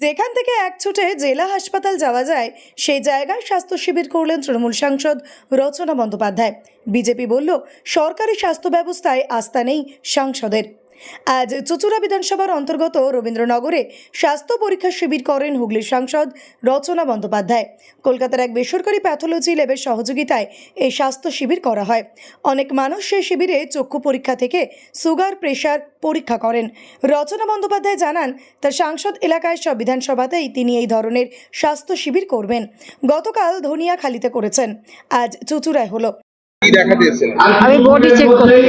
যেখান থেকে এক ছুটে জেলা হাসপাতাল যাওয়া যায়, সেই জায়গায় স্বাস্থ্য শিবির করলেন তৃণমূল সাংসদ রচনা বন্দ্যোপাধ্যায়। বিজেপি বলল, সরকারি স্বাস্থ্য ব্যবস্থায় আস্থা নেই সাংসদের। আজ চুচুড়া বিধানসভার অন্তর্গত রবীন্দ্রনগরে স্বাস্থ্য পরীক্ষা শিবির করেন হুগলির সাংসদ রচনা বন্দ্যোপাধ্যায়। কলকাতার এক বেসরকারি প্যাথোলজি ল্যাবের সহযোগিতায় এই স্বাস্থ্য শিবির করা হয়। অনেক মানুষ সেই শিবিরে চক্ষু পরীক্ষা থেকে সুগার প্রেশার পরীক্ষা করেন। রচনা বন্দ্যোপাধ্যায় জানান তার সাংসদ এলাকায় সব বিধানসভাতেই তিনি এই ধরনের স্বাস্থ্য শিবির করবেন। গতকাল ধনিয়াখালীতে করেছেন। আজ চুচুড়ায় হলো। আমি বডি চেক করি।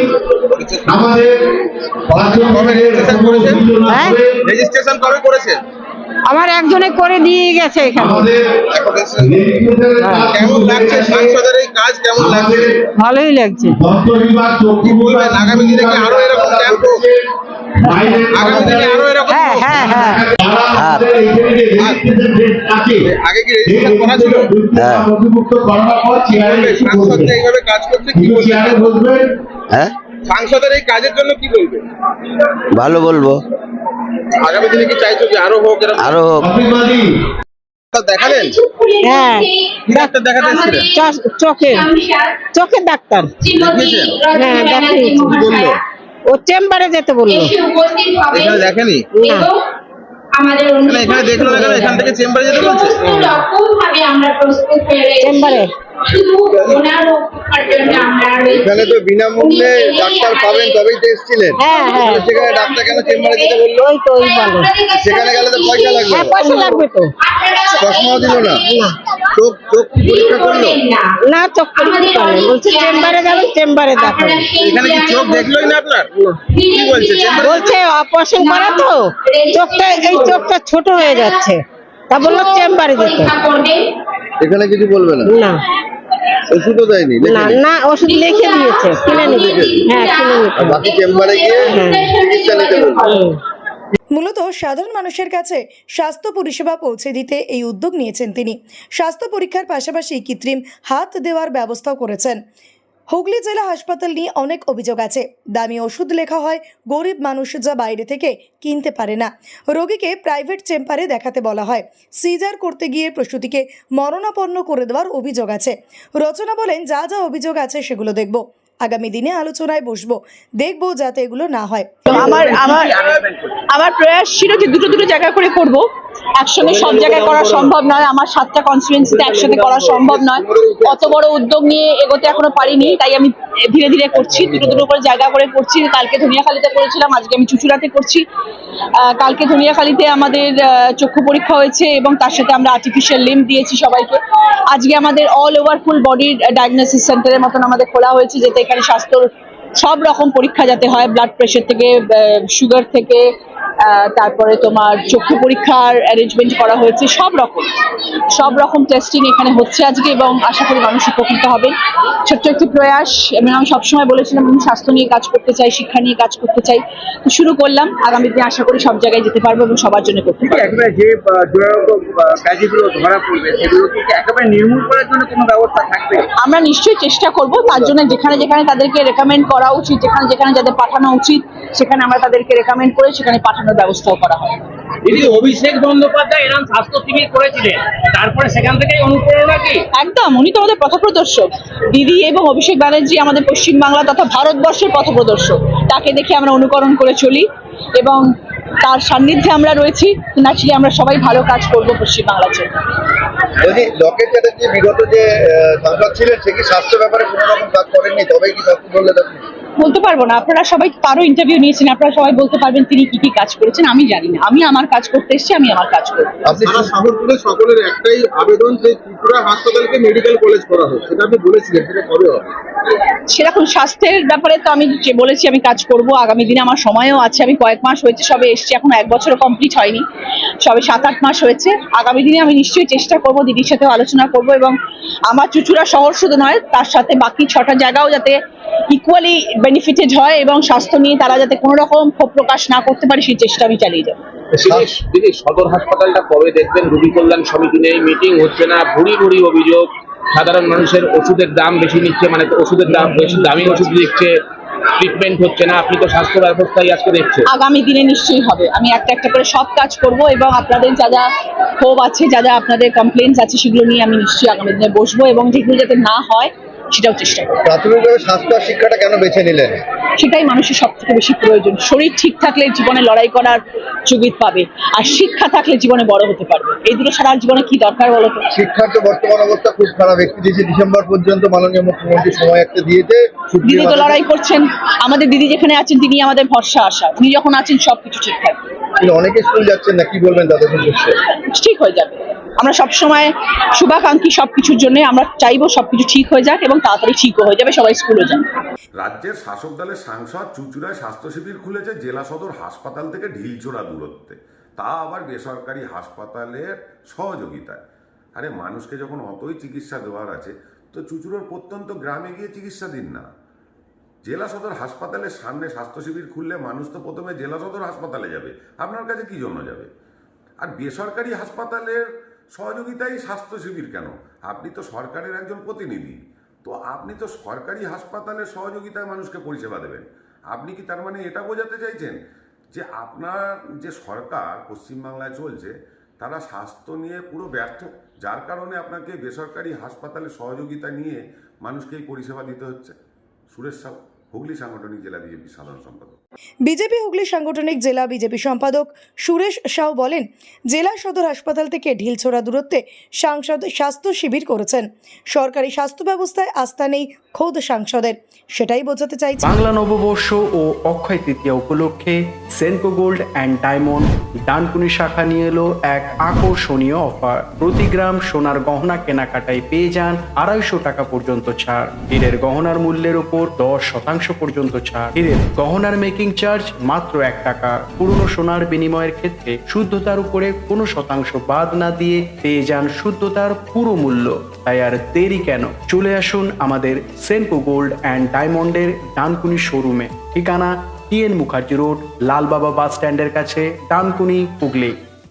কবে রেজিস্ট্রেশন করেছেন? হ্যাঁ? রেজিস্ট্রেশন কবে করেছেন? আমার একজনে করে দিয়ে গেছে এখানে। কেমন লাগছে সাংসদের এই কাজ? কেমন লাগছে? ভালোই লাগছে। কি বলবেন? আগামী দিনে কি আরও এরকম ক্যাম্প আগামী দিনে আরও এরকম হ্যাঁ হ্যাঁ হ্যাঁ। আগে কি রেজিস্ট্রেশন করা ছিল? হ্যাঁ। বলবে, সাংসদ এইভাবে কাজ করছে কি বলবেন? হ্যাঁ? সাংসদের এই কাজের জন্য কি বলবেন ভালো বলব। আগামী দিনে কি চাইছো যে আরও হোক আরও হোক। ডাক্তার দেখালেন? হ্যাঁ। ডাক্তার দেখাতে এসেছিলেন? চ- চোখের ডাক্তার। হ্যাঁ বলল? ও চেম্বারে যেতে বলল। এখানে দেখেনি? আমাদের এখানে দেখল কেন? এখান থেকে চেম্বারে যেতে বলছে? চেম্বারে। শুধু ওনার উপকার জন্য আমরা রয়েছি। এখানে তো বিনামূল্যে ডাক্তার পাবেন তবেই তো এসেছিলেন। হ্যাঁ হ্যাঁ। সেখানে ডাক্তার কেন চেম্বারে যেতে বলল? ওই তো ওই ভালো। সেখানে গেলে তো পয়সা লাগবে। হ্যাঁ পয়সা লাগবে তো। চশমাও দিল না। চোখ চোখ পরীক্ষা করল? না চোখ পরীক্ষা করে বলছে চেম্বারে যাবে চেম্বারে দেখাবে। এখানে কি চোখ দেখলোই না আপনার? কি বলছে? বলছে অপারেশন করা তো? চোখটা এই চোখটা ছোট হয়ে যাচ্ছে। তা বলল চেম্বারে যেতে। এখানে কিছু বলবে না? না। ওষুধও দেয়নি না না ওষুধ লিখে দিয়েছে কিনে নিবি। হ্যাঁ কিনে বাকি চেম্বারে গিয়ে চিকিৎসা নিতে মূলত সাধারণ মানুষের কাছে স্বাস্থ্য পরিষেবা পৌঁছে দিতে এই উদ্যোগ নিয়েছেন তিনি। স্বাস্থ্য পরীক্ষার পাশাপাশি কৃত্রিম হাত দেওয়ার ব্যবস্থাও করেছেন। হুগলি জেলা হাসপাতাল নিয়ে অনেক অভিযোগ আছে। দামি ওষুধ লেখা হয়, গরিব মানুষ যা বাইরে থেকে কিনতে পারে না। রোগীকে প্রাইভেট চেম্বারে দেখাতে বলা হয়। সিজার করতে গিয়ে প্রসূতিকে মরণাপন্ন করে দেওয়ার অভিযোগ আছে। রচনা বলেন, যা যা অভিযোগ আছে সেগুলো দেখব। আগামী দিনে আলোচনায় বসবো। দেখব যাতে এগুলো না হয়। আমার আমার আমার প্রয়াস ছিল যে দুটো দুটো জায়গা করে করব। একসঙ্গে সব জায়গায় করা সম্ভব নয়, আমার সাতটা কনস্টিটুয়েন্সিতে একসাথে করা সম্ভব নয়। অত বড় উদ্যোগ নিয়ে এগোতে এখনও পারিনি, তাই আমি ধীরে ধীরে করছি, দুটো দুটো করে জায়গা করে করছি। কালকে ধনিয়াখালীতে করেছিলাম, আজকে আমি চুচুড়াতে করছি। কালকে ধনিয়াখালীতে আমাদের চক্ষু পরীক্ষা হয়েছে এবং তার সাথে আমরা আর্টিফিশিয়াল লিম দিয়েছি সবাইকে। আজকে আমাদের অল ওভার ফুল বডির ডায়াগনোসিস সেন্টারের মতন আমাদের খোলা হয়েছে, যাতে এখানে স্বাস্থ্যর সব রকম পরীক্ষা যাতে হয় ব্লাড প্রেশার থেকে সুগার থেকে তারপরে তোমার চক্ষু পরীক্ষার অ্যারেঞ্জমেন্ট করা হয়েছে সব রকম। সব রকম টেস্টিং এখানে হচ্ছে আজকে এবং আশা করি মানুষ উপকৃত হবেন ছোট্ট একটি প্রয়াস এবং আমি সবসময় বলেছিলাম আমি স্বাস্থ্য নিয়ে কাজ করতে চাই শিক্ষা নিয়ে কাজ করতে চাই। তো শুরু করলাম আগামী দিনে আশা করি সব জায়গায় যেতে পারব এবং সবার জন্য করতে পারব। যে আহ, দুরারোগ্য আহ, ব্যাধিগুলো ধরা পড়বে সেগুলোকে একেবারে নির্মূল করার জন্য কোনো ব্যবস্থা থাকবে? আমরা নিশ্চয়ই চেষ্টা করব তার জন্য যেখানে যেখানে তাদেরকে রেকমেন্ড করা উচিত যেখানে যেখানে যাদের পাঠানো উচিত সেখানে আমরা তাদেরকে রেকমেন্ড করে সেখানে পাঠানোর ব্যবস্থাও করা হয়। দিদি অভিষেক বন্দ্যোপাধ্যায় এরকম স্বাস্থ্য শিবির করেছিলেন। তারপরে সেখান থেকে অনুপ্রেরণা কি? একদম উনি তো আমাদের পথপ্রদর্শক দিদি এবং অভিষেক ব্যানার্জি আমাদের পশ্চিমবাংলা তথা ভারতবর্ষের পথপ্রদর্শক তাকে দেখে আমরা অনুকরণ করে চলি এবং তার সান্নিধ্যে আমরা রয়েছি। ন্যাচুরালি আমরা সবাই ভালো কাজ করব পশ্চিমবাংলার জন্য। যদি লকেট চ্যাটার্জি বিগত যে সাংসদ ছিলেন সে কি স্বাস্থ্য ব্যাপারে কোনো রকম কাজ করেননি? তবেই কি স্বাস্থ্য বললে তখন বলতে পারব না। আপনারা সবাই তারও ইন্টারভিউ নিয়েছেন আপনারা সবাই বলতে পারবেন তিনি কি কি কাজ করেছেন আমি জানি না। আমি আমার কাজ করতে এসেছি আমি আমার কাজ করব। আপনি সারা শহর জুড়ে সকলের একটাই আবেদন যে ত্রিপুরা হাসপাতালকে মেডিকেল কলেজ করা হোক সেটা আপনি বলেছিলেন সেটা কবে হবে? সেরকম স্বাস্থ্যের ব্যাপারে তো আমি যে বলেছি আমি কাজ করব আগামী দিনে আমার সময়ও আছে আমি কয়েক মাস হয়েছে সবে এসছি এখন এক বছরও কমপ্লিট হয়নি সবে সাত আট মাস হয়েছে আগামী দিনে আমি নিশ্চয়ই চেষ্টা করব দিদির সাথে আলোচনা করব এবং আমার চুচুড়া শহর শুধু নয়, তার সাথে বাকি ছটা জায়গাও যাতে ইকুয়ালি বেনিফিটেড হয় এবং স্বাস্থ্য নিয়ে তারা যাতে কোনো রকম ক্ষোভ প্রকাশ না করতে পারে, সেই চেষ্টা আমি চালিয়ে যাব। দিদি সদর হাসপাতালটা কবে দেখবেন? রুগী কল্যাণ সমিতি নেই মিটিং হচ্ছে না, ভুড়ি ভুড়ি অভিযোগ। সাধারণ মানুষের ওষুধের দাম বেশি নিচ্ছে মানে ওষুধের দাম বেশি, দামি ওষুধ দিচ্ছে। ট্রিটমেন্ট হচ্ছে না, আপনি তো স্বাস্থ্য ব্যবস্থাই আজকে দেখছেন। আগামী দিনে নিশ্চয়ই হবে। আমি একটা একটা করে সব কাজ করব এবং আপনাদের যা যা ক্ষোভ আছে, যা যা আপনাদের কমপ্লেন্টস আছে, সেগুলো নিয়ে আমি নিশ্চয়ই আগামী দিনে বসবো এবং যেগুলো যাতে না হয় সেটাও চেষ্টা করব। প্রাথমিকভাবে স্বাস্থ্য আর শিক্ষাটা কেন বেছে নিলেন? সেটাই মানুষের সব থেকে বেশি প্রয়োজন। শরীর ঠিক থাকলে জীবনে লড়াই করার সুবিধ পাবে আর শিক্ষা থাকলে জীবনে বড় হতে পারবে। এই দুটো আর জীবনে কি দরকার বলো তো? শিক্ষার তো বর্তমান অবস্থা খুব খারাপ। একত্রিশে ডিসেম্বর পর্যন্ত মাননীয় মুখ্যমন্ত্রী সময় একটা দিয়েছে দিদি তো লড়াই করছেন। আমাদের দিদি যেখানে আছেন তিনি আমাদের ভরসা আসা উনি যখন আছেন সবকিছু ঠিক থাকবে। অনেকে স্কুল যাচ্ছেন না কি বলবেন তাদের ঠিক হয়ে যাবে। আমরা সব সময় শুভাকাঙ্ক্ষী সবকিছুর জন্য আমরা চাইব সবকিছু ঠিক হয়ে যাক এবং তাড়াতাড়ি ঠিকও হয়ে যাবে, সবাই স্কুলে যাবে। রাজ্যের শাসক দলের সাংসদ চুচুড়ায় স্বাস্থ্য শিবির খুলেছে জেলা সদর হাসপাতাল থেকে ঢিলছোড়া দূরত্বে। তা আবার বেসরকারি হাসপাতালের সহযোগিতায়। আরে মানুষকে যখন অতই চিকিৎসা দেওয়ার আছে, তো চুচুড়োর প্রত্যন্ত গ্রামে গিয়ে চিকিৎসা দিন না। জেলা সদর হাসপাতালের সামনে স্বাস্থ্য শিবির খুললে মানুষ তো প্রথমে জেলা সদর হাসপাতালে যাবে। আপনার কাছে কি জন্য যাবে? আর বেসরকারি হাসপাতালের সহযোগিতায় স্বাস্থ্য শিবির কেন? আপনি তো সরকারের একজন প্রতিনিধি। তো আপনি তো সরকারি হাসপাতালের সহযোগিতায় মানুষকে পরিষেবা দেবেন। আপনি কি তার মানে এটা বোঝাতে চাইছেন যে আপনার যে সরকার পশ্চিমবাংলায় চলছে, তারা স্বাস্থ্য নিয়ে পুরো ব্যর্থ? যার কারণে আপনাকে বেসরকারি হাসপাতালের সহযোগিতা নিয়ে মানুষকে এই পরিষেবা দিতে হচ্ছে? সুরেশ সাউ হুগলি সাংগঠনিক জেলা বিজেপি সাধারণ সম্পাদক। বিজেপি হুগলি সাংগঠনিক জেলা বিজেপি সম্পাদক সুরেশ সাউ বলেন জেলা সদর হাসপাতাল থেকে ঢিলছোড়া দূরত্বে সাংসদ স্বাস্থ্য শিবির করেছেন। সরকারি স্বাস্থ্য ব্যবস্থায় আস্থা নেই খোদ সাংসদের সেটাই বোঝাতে চাইছি। বাংলা নববর্ষ ও অক্ষয় তৃতীয়া উপলক্ষে Senco gold and diamond Dankuni শাখা নিয়ে এলো এক আকর্ষণীয় অফার। প্রতি গ্রাম সোনার গহনা কেনাকাটায় পেয়ে যান আড়াইশো টাকা পর্যন্ত ছাড়। হীরের গহনার মূল্যের ওপর দশ শতাংশ পর্যন্ত ছাড় গহনার মেকিং চার্জ মাত্র এক টাকা। পুরনো সোনার বিনিময়ের ক্ষেত্রে শুদ্ধতার উপরে কোনো শতাংশ বাদ না দিয়ে পেয়ে যান শুদ্ধতার পুরো মূল্য। তাই আর দেরি কেন? চলে আসুন আমাদের সেনকো গোল্ড অ্যান্ড ডায়মন্ডের ডানকুনি শোরুমে ঠিকানা TN Mukherjee road, Lalbaba bus স্ট্যান্ডের কাছে, ডানকুনি হুগলি।